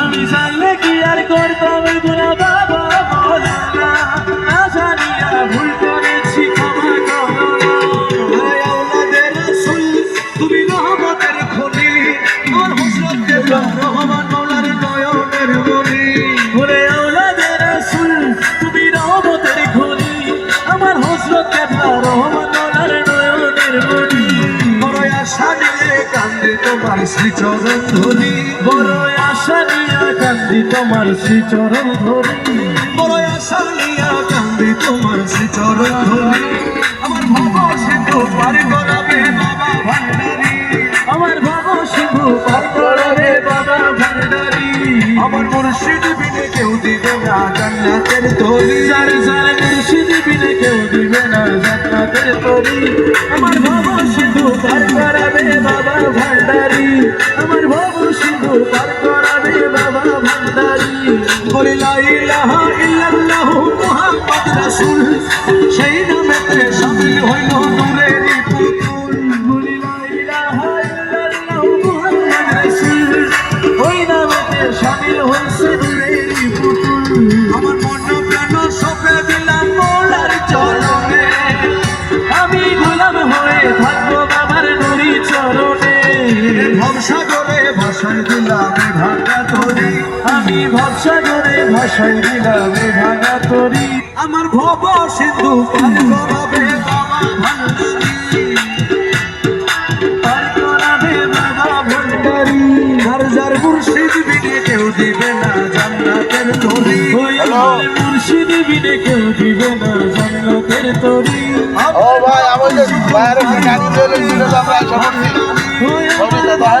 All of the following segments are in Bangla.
আমি জানলে কি আর করতাম তোমার শ্রীচরণ ধরি বড় আশা নিয়া কান্দি তোমার শ্রীচরণ ধরি বড় আশা নিয়ে কান্দে তোমার শ্রীচরণ ধরি আমার ভব সিন্ধু পার করাবে বাবা ভান্ডারী। আমার বাবা শুধু পার করাবে বাবা ভান্ডারি। আমার মুর্শিদ বিনে কেউ দিবে না জান্নাতের তরি। যার যার মুর্শিদ বিনে কেউ দিবে না জান্নাতের তরি। আমার বাবা শুধু পার করাবে বাবা আমার বাবু শুধু পার করাবে বাবা ভান্ডারি। বলে লা ইলাহা ইল্লাল্লাহু মুহাম্মদ রাসূল ভাসায় দিলাম ভাঙা তরি। আমি ভরসা করে ভাষায় দিলাম ভাঙা তরি। আমার ভব সিন্ধু পার করাবে বাবা ভান্ডারী। পার করাবে বাবা ভণ্ডারি যার যার মুর্শিদ বিনে কেউ দিবে না জান্নাতের তরি। মুর্শিদ বিনে কেউ দিবে না জান্নাতের তরি। ও ভাই আমাদের বাইরে গাড়ি চলে ছিল আমরা সবাই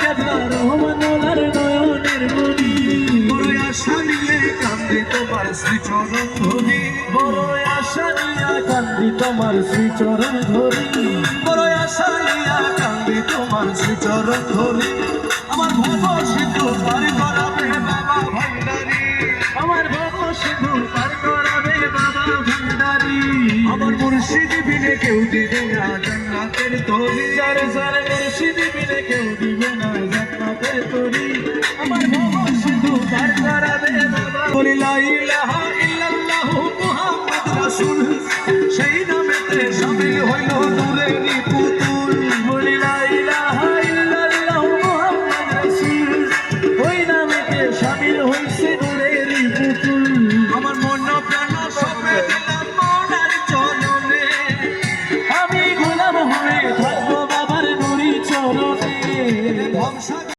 কেবলা রহমান ওনার নয়নের মনি বড় আশা নিয়ে কান্দে তোমার শ্রীচরণ ধরি বড় আশা নিয়া কান্দি তোমার শ্রীচরণ ধরি বড় আশা নিয়ে কান্দে তোমার শ্রীচরণ ধরি আমার ভব সিন্ধু পার করাবে বাবা ভান্ডারী আমার বাবা শুধু আমার মুর্শিদ বিনে কেউ দিবে না। জান্নাতের তরি, যার যার মুর্শিদ বিনে কেউ দিবে না। জান্নাতের তরি, আমার বাবা শুধু পার করাবে বাবা। বলি, লা ইলাহা ইল্লাল্লাহু মুহাম্মদ রাসূল। সেই নামেতে শামিল হইল